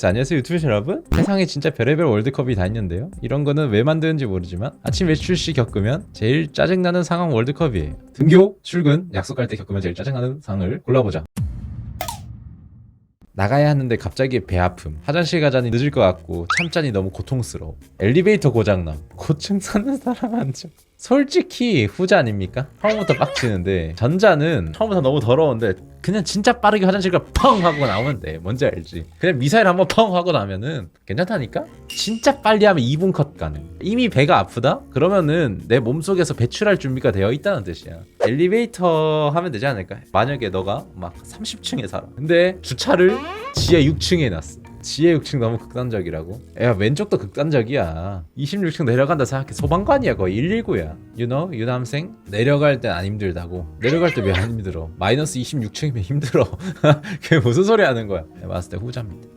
자, 안녕하세요 유튜브 여러분. 세상에 진짜 별의별 월드컵이 다 있는데요. 이런 거는 왜 만드는지 모르지만 아침 외출 시 겪으면 제일 짜증나는 상황 월드컵이에요. 등교, 출근, 약속할 때 겪으면 제일 짜증나는 상황을 골라보자. 나가야 하는데 갑자기 배 아픔 화장실 가자니 늦을 것 같고 참자니 너무 고통스러워. 엘리베이터 고장남 고층 사는 사람 한적 솔직히 후자 아닙니까? 처음부터 빡치는데 전자는 처음부터 너무 더러운데 그냥 진짜 빠르게 화장실 가 펑 하고 나오면 돼 뭔지 알지? 그냥 미사일 한번 펑 하고 나면은 괜찮다니까? 진짜 빨리 하면 2분 컷 가능 이미 배가 아프다? 그러면은 내 몸속에서 배출할 준비가 되어 있다는 뜻이야 엘리베이터 하면 되지 않을까? 만약에 너가 막 30층에 살아 근데 주차를 지하 6층에 해놨어 지하 6층 너무 극단적이라고? 야 왼쪽도 극단적이야. 26층 내려간다 생각해. 소방관이야 거의. 119야. You know? 유남생? 내려갈 땐 안 힘들다고. 내려갈 때 왜 안 힘들어? 마이너스 26층이면 힘들어. 그게 무슨 소리 하는 거야? 내가 봤을 때 후자입니다.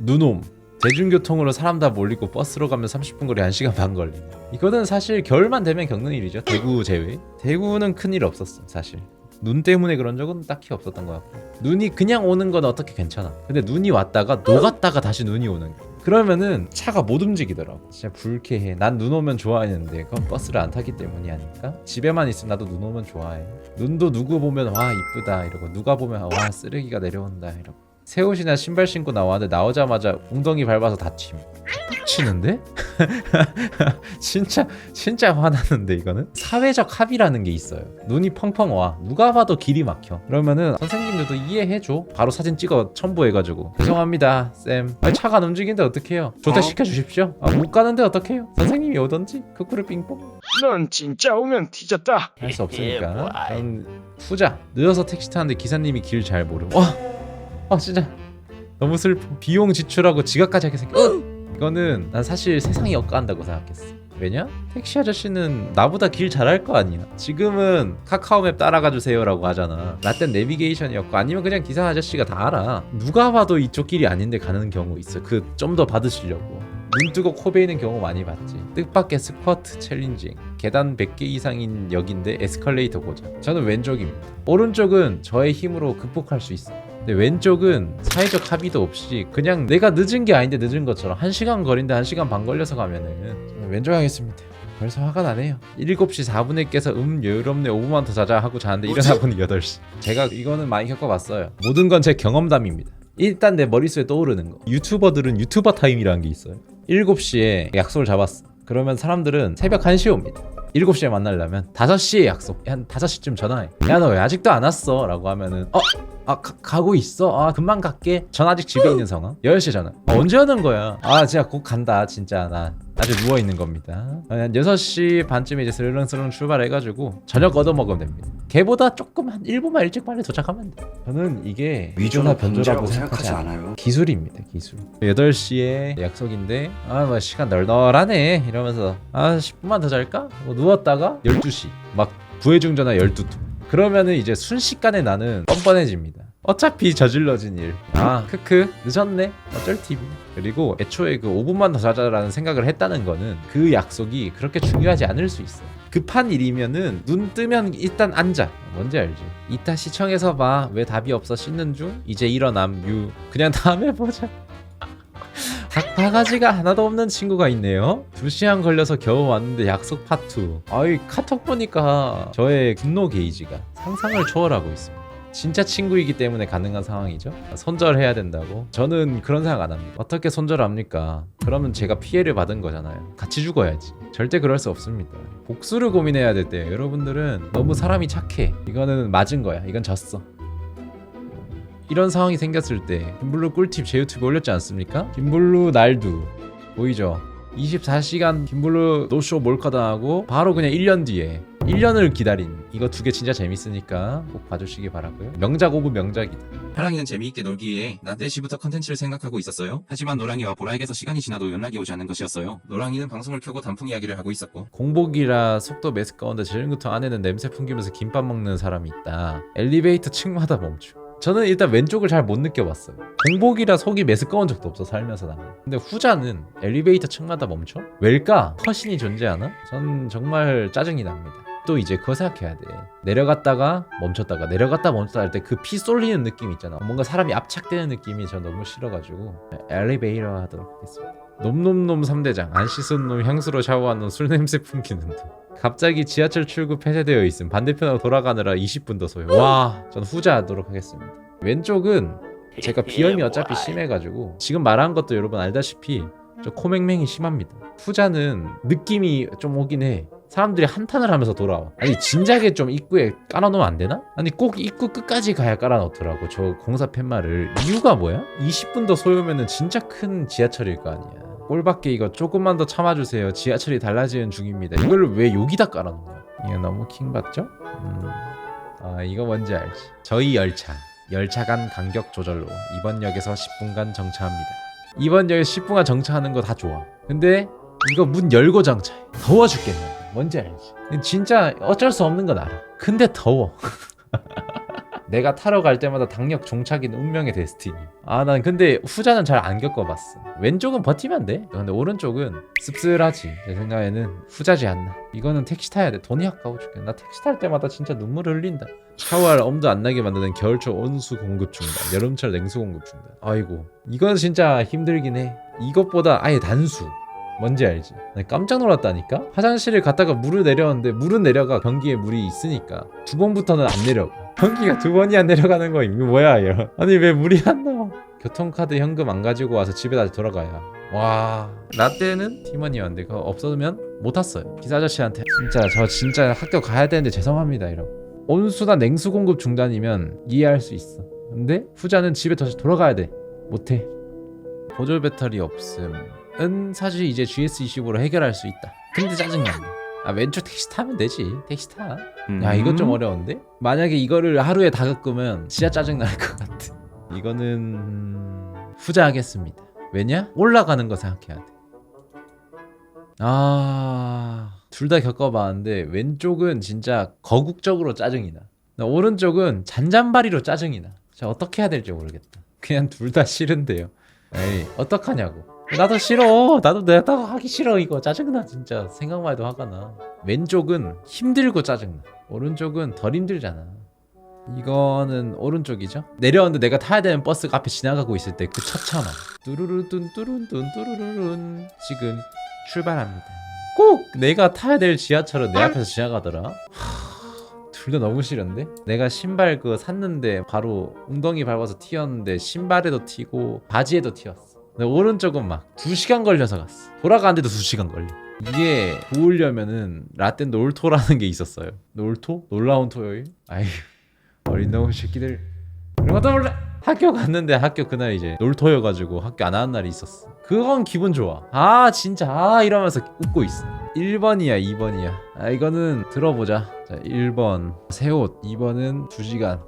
눈옴 대중교통으로 사람 다 몰리고 버스로 가면 30분 거리 1시간 반 걸림 이거는 사실 겨울만 되면 겪는 일이죠. 대구 제외. 대구는 큰 일 없었어 사실 눈 때문에 그런 적은 딱히 없었던 것 같고. 눈이 그냥 오는 건 어떻게 괜찮아? 근데 눈이 왔다가 녹았다가 다시 눈이 오는 거 그러면은 차가 못 움직이더라고. 진짜 불쾌해. 난 눈 오면 좋아했는데 그건 버스를 안 타기 때문이 아닐까? 집에만 있으면 나도 눈 오면 좋아해. 눈도 누구 보면 와 이쁘다 이러고 누가 보면 와 쓰레기가 내려온다 이러고 새 옷이나 신발 신고 나왔는데 나오자마자 웅덩이 밟아서 다침. 빡치는데? 진짜 진짜 화나는데 이거는? 사회적 합의라는 게 있어요. 눈이 펑펑 와. 누가 봐도 길이 막혀. 그러면은 선생님들도 이해해줘. 바로 사진 찍어 첨부해가지고. 죄송합니다 쌤. 아니, 차가 안 움직이는데 어떡해요? 조퇴 시켜 주십시오. 아, 못 가는데 어떡해요? 선생님이 오던지? 크크를 삥뽕. 넌 진짜 오면 뒤졌다. 할 수 없으니까. 그럼 후자. 늦어서 택시 타는데 기사님이 길 잘 모름 와, 아 진짜. 너무 슬퍼. 비용 지출하고 지각까지 하게 생겨 어! 이거는 난 사실 세상이 억까한다고 생각했어. 왜냐? 택시 아저씨는 나보다 길 잘할 거 아니야. 지금은 카카오맵 따라가 주세요라고 하잖아. 나땐 내비게이션이었고 아니면 그냥 기사 아저씨가 다 알아. 누가 봐도 이쪽 길이 아닌데 가는 경우 있어. 그 좀 더 받으시려고. 눈 뜨고 코 베이는 경우 많이 봤지. 뜻밖의 스쿼트 챌린징. 계단 100개 이상인 역인데 에스컬레이터 고장. 저는 왼쪽입니다. 오른쪽은 저의 힘으로 극복할 수 있어 근데 왼쪽은 사회적 합의도 없이 그냥 내가 늦은 게 아닌데 늦은 것처럼 1시간 거리인데 1시간 반 걸려서 가면은 저는 왼쪽 하겠습니다. 벌써 화가 나네요. 7시 4분에 깨서 음 여유롭네 5분만 더 자자 하고 자는데 일어나 보니 8시. 제가 이거는 많이 겪어봤어요. 모든 건 제 경험담입니다. 일단 내 머릿속에 떠오르는 거. 유튜버들은 유튜버 타임이라는 게 있어요. 7시에 약속을 잡았어. 그러면 사람들은 새벽 1시에 옵니다. 7시에 만나려면 5시에 약속. 한 5시쯤 전화해. 야 너 왜 아직도 안 왔어? 라고 하면은 어? 아 가, 가고 있어? 아 금방 갈게. 전 아직 집에 있는 상황. 10시에 전화. 아, 언제 하는 거야? 아 진짜 곧 간다 진짜. 나 아직 누워있는 겁니다. 한 6시 반쯤에 이제 스르렁스르렁 출발해가지고 저녁 얻어먹으면 됩니다. 걔보다 조금 한 1분만 일찍 빨리 도착하면 돼. 저는 이게 위조나 변조라고 생각하지 않아요. 기술입니다 기술. 8시에 약속인데 아 뭐 시간 널널하네. 이러면서 아 10분만 더 잘까? 뭐 누웠다가 12시. 막 부해중 전화 12통 그러면은 이제 순식간에 나는 뻔뻔해집니다 어차피 저질러진 일. 아, 크크. 늦었네. 어쩔 TV. 그리고 애초에 그 5분만 더 자자라는 생각을 했다는 거는 그 약속이 그렇게 중요하지 않을 수 있어. 급한 일이면은 눈 뜨면 일단 앉아. 뭔지 알지? 이따 시청에서 봐. 왜 답이 없어 씻는 중? 이제 일어남 유. 그냥 다음에 보자. 닭 바가지가 하나도 없는 친구가 있네요. 두 시간 걸려서 겨우 왔는데 약속 파투. 아이 카톡 보니까 저의 분노 게이지가 상상을 초월하고 있습니다. 진짜 친구이기 때문에 가능한 상황이죠. 손절해야 된다고. 저는 그런 생각 안 합니다. 어떻게 손절합니까? 그러면 제가 피해를 받은 거잖아요. 같이 죽어야지. 절대 그럴 수 없습니다. 복수를 고민해야 될 때 여러분들은 너무 사람이 착해. 이거는 맞은 거야. 이건 졌어. 이런 상황이 생겼을 때 김블루 꿀팁 제 유튜브에 올렸지 않습니까? 김블루 날두 보이죠? 24시간 김블루 노쇼 몰카당하고 바로 그냥 1년 뒤에 1년을 기다린 이거 두 개 진짜 재밌으니까 꼭 봐주시기 바라고요 명작 오브 명작이다 하랑이는 재미있게 놀기 위해 나 4시부터 컨텐츠를 생각하고 있었어요. 하지만 노랑이와 보라에게서 시간이 지나도 연락이 오지 않는 것이었어요. 노랑이는 방송을 켜고 단풍 이야기를 하고 있었고 공복이라 속도 매스 가운데 제일부터 안에는 냄새 풍기면서 김밥 먹는 사람이 있다 엘리베이터 층마다 멈춤 저는 일단 왼쪽을 잘 못 느껴봤어요 공복이라 속이 메스꺼운 적도 없어 살면서 나는 근데 후자는 엘리베이터 층마다 멈춰? 왜일까? 허신이 존재하나? 전 정말 짜증이 납니다 또 이제 그거 생각해야 돼 내려갔다가 멈췄다가 내려갔다 멈췄다 할 때 그 피 쏠리는 느낌 있잖아 뭔가 사람이 압착되는 느낌이 저 너무 싫어가지고 엘리베이터 하도록 하겠습니다 놈놈놈 3대장 안 씻은 놈 향수로 샤워한 놈 술 냄새 풍기는 놈 갑자기 지하철 출구 폐쇄되어 있음 반대편으로 돌아가느라 20분 더 소요 와전 후자 하도록 하겠습니다 왼쪽은 제가 비염이 어차피 심해가지고 지금 말한 것도 여러분 알다시피 저 코맹맹이 심합니다. 후자는 느낌이 좀 오긴 해. 사람들이 한탄을 하면서 돌아와. 아니 진작에 좀 입구에 깔아놓으면 안 되나? 아니 꼭 입구 끝까지 가야 깔아놓더라고. 저 공사 팻말을 이유가 뭐야? 20분 더 소요면은 진짜 큰 지하철일 거 아니야. 꼴밖에 이거 조금만 더 참아주세요. 지하철이 달라지는 중입니다. 이걸 왜 여기다 깔아놓냐? 이거 너무 킹 받죠? 음. 아 이거 뭔지 알지? 저희 열차 열차 간 간격 조절로 이번 역에서 10분간 정차합니다. 이번 역에서 10분간 정차하는 거 다 좋아. 근데 이거 문 열고 정차해. 더워 죽겠네. 뭔지 알지? 진짜 어쩔 수 없는 건 알아. 근데 더워. 내가 타러 갈 때마다 당역 종착인 운명의 데스티니. 아, 난 근데 후자는 잘 안 겪어봤어. 왼쪽은 버티면 돼. 근데 오른쪽은 씁쓸하지. 내 생각에는 후자지 않나. 이거는 택시 타야 돼. 돈이 아까워 죽겠네. 나 택시 탈 때마다 진짜 눈물 흘린다. 샤워할 엄두 안 나게 만드는 겨울철 온수 공급 중단, 여름철 냉수 공급 중단. 아이고, 이건 진짜 힘들긴 해. 이것보다 아예 단수. 뭔지 알지? 나 깜짝 놀랐다니까? 화장실을 갔다가 물을 내렸는데 물은 내려가 변기에 물이 있으니까 두 번부터는 안 내려가. 변기가 두 번이 안 내려가는 거 이거 뭐야 이러. 아니 왜 물이 안 나와? 교통카드 현금 안 가지고 와서 집에 다시 돌아가야. 와 라떼는 팀원이었는데 그거 없어지면 못 탔어요. 기사 아저씨한테 진짜 저 진짜 학교 가야 되는데 죄송합니다 이러고. 온수나 냉수 공급 중단이면 이해할 수 있어. 근데 후자는 집에 다시 돌아가야 돼. 못해. 보조 배터리 없음 은 사실 이제 GS25로 해결할 수 있다. 근데 짜증난다. 아 왼쪽 택시 타면 되지. 택시 타. 야 이건 좀 어려운데? 만약에 이거를 하루에 다 겪으면 진짜 짜증 날 것 같아. 이거는 후자하겠습니다. 왜냐? 올라가는 거 생각해야 돼. 아, 둘 다 겪어봤는데 왼쪽은 진짜 거국적으로 짜증이 나. 나 오른쪽은 잔잔바리로 짜증이 나. 자 어떻게 해야 될지 모르겠다. 그냥 둘 다 싫은데요. 에이 어떡하냐고. 나도 싫어. 나도 내가 하기 싫어 이거 짜증나 진짜 생각만 해도 화가 나. 왼쪽은 힘들고 짜증나. 오른쪽은 덜 힘들잖아. 이거는 오른쪽이죠. 내려왔는데 내가 타야 되는 버스가 앞에 지나가고 있을 때 그 처참함. 뚜루루둔 뚜룬둔 뚜루루룬 지금 출발합니다. 꼭 내가 타야 될 지하철은 내 앞에서 지나가더라. 둘 다 너무 싫은데? 내가 신발 그 샀는데 바로 웅덩이 밟아서 튀었는데 신발에도 튀고 바지에도 튀었어. 근데 오른쪽은 막 2시간 걸려서 갔어. 돌아가는데도 2시간 걸려. 이게 좋으려면은 라떼 놀토라는 게 있었어요. 놀토? 놀라운 토요일? 아휴 어린 놈 새끼들 이런 것도 몰라. 학교 갔는데 학교 그날 이제 놀토여가지고 학교 안 하는 날이 있었어. 그건 기분 좋아. 아 진짜 아 이러면서 웃고 있어. 1번이야 2번이야. 아 이거는 들어보자. 자 1번 새 옷 2번은 2시간.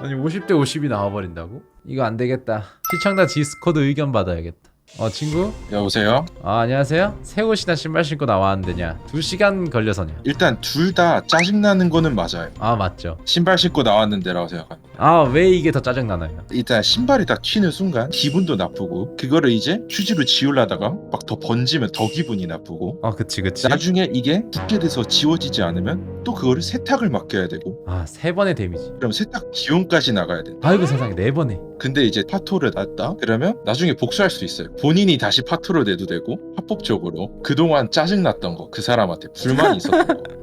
아니 50대 50이 나와버린다고? 이거 안 되겠다. 시청자 디스코드 의견 받아야겠다. 어 친구? 여보세요? 아 안녕하세요. 새 옷이나 신발 신고 나왔는데냐? 2시간 걸려서냐? 일단 둘 다 짜증나는 거는 맞아요. 아 맞죠. 신발 신고 나왔는데라고 생각합니다. 아 왜 이게 더 짜증나나요? 일단 신발이 딱 튀는 순간 기분도 나쁘고 그거를 이제 휴지로 지우려다가 막 더 번지면 더 기분이 나쁘고 아 그치 그치. 나중에 이게 굳게 돼서 지워지지 않으면 또 그거를 세탁을 맡겨야 되고 아 세 번의 데미지. 그럼 세탁 비용까지 나가야 돼. 아이고 세상에 네 번에. 근데 이제 파토를 놨다 그러면 나중에 복수할 수 있어요. 본인이 다시 파토를 내도 되고 합법적으로 그동안 짜증났던 거 그 사람한테 불만이 있었던 거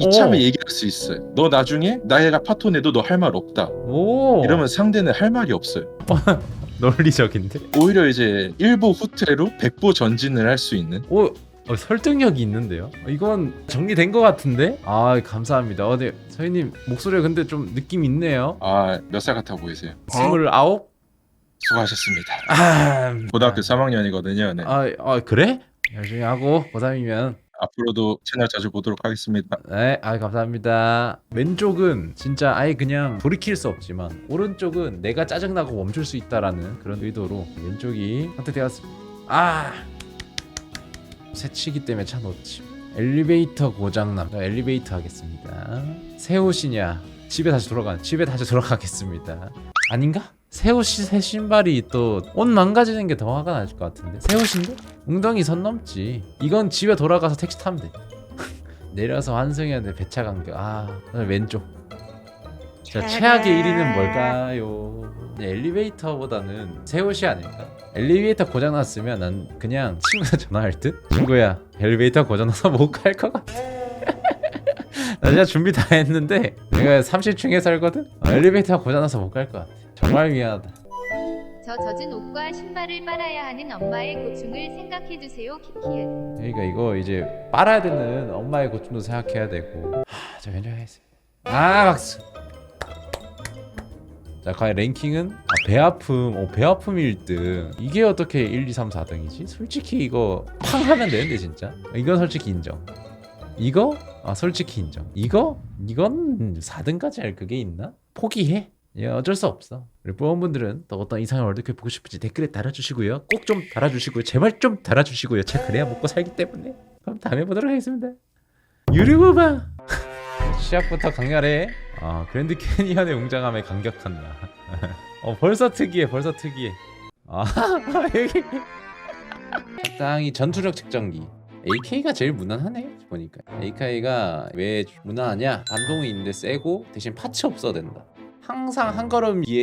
이참에 오. 얘기할 수 있어요. 너 나중에 나애가 파토 내도 너 할 말 없다. 오. 이러면 상대는 할 말이 없어요. 논리적인데. 오히려 이제 일보 후퇴로 백보 전진을 할 수 있는 오. 어, 설득력이 있는데요. 어, 이건 정리된 것 같은데. 아 감사합니다. 어, 네 서희님 목소리가 근데 좀 느낌 있네요. 아 몇 살 같아 보이세요? 스물아홉. 수고하셨습니다. 아. 고등학교 3학년이거든요. 네. 아, 아 그래? 열심히 하고 고3이면 앞으로도 채널 자주 보도록 하겠습니다. 네, 아 감사합니다. 왼쪽은 진짜 아예 그냥 돌이킬 수 없지만 오른쪽은 내가 짜증나고 멈출 수 있다라는 그런 의도로 왼쪽이 선택되었습니다. 아 새치기 때문에 차 놓지. 엘리베이터 고장남. 저 엘리베이터 하겠습니다. 새 옷이냐? 집에 다시 돌아가. 집에 다시 돌아가겠습니다. 아닌가? 새 옷이 새 신발이 또 옷 망가지는 게 더 화가 날 것 같은데 새 옷인데? 웅덩이 선 넘지 이건 집에 돌아가서 택시 타면 돼 내려서 환승이한테 배차 간격 아 왼쪽 자 최악의 1위는 뭘까요? 엘리베이터보다는 새 옷이 아닐까? 엘리베이터 고장났으면 난 그냥 친구한테 전화할 듯? 친구야 엘리베이터 고장나서 못 갈 것 같아 나 진짜 준비 다 했는데 내가 30층에 살거든? 아, 엘리베이터 고장나서 못 갈 것 같아 정말 미안하다. 저 젖은 옷과 신발을 빨아야 하는 엄마의 고충을 생각해 주세요 키키에 그러니까 이거 이제 빨아야 되는 엄마의 고충도 생각해야 되고. 하저 연장하겠습니다 아 박수. 자 과연 랭킹은? 아, 배 아픔. 어, 배 아픔 1등. 이게 어떻게 1, 2, 3, 4등이지? 솔직히 이거 팡 하면 되는데 진짜? 이건 솔직히 인정. 이거? 아 솔직히 인정. 이거? 이건 4등까지 할 그게 있나? 포기해 예, 어쩔 수 없어. 우리 부원분들은 또 어떤 이상한 월드컵 보고 싶은지 댓글에 달아주시고요. 꼭 좀 달아주시고요. 제발 좀 달아주시고요. 제가 그래야 먹고 살기 때문에. 그럼 다음에 보도록 하겠습니다. 유리부바 시작부터 강렬해. 아 그랜드 캐니언의 웅장함에 감격한다. 어 벌써 특이해. 벌써 특이해. 아 여기 적당히 전투력 측정기. AK가 제일 무난하네 보니까 AK가 왜 무난하냐 반동이 있는데 세고 대신 파츠 없어야 된다 항상 한 걸음 위에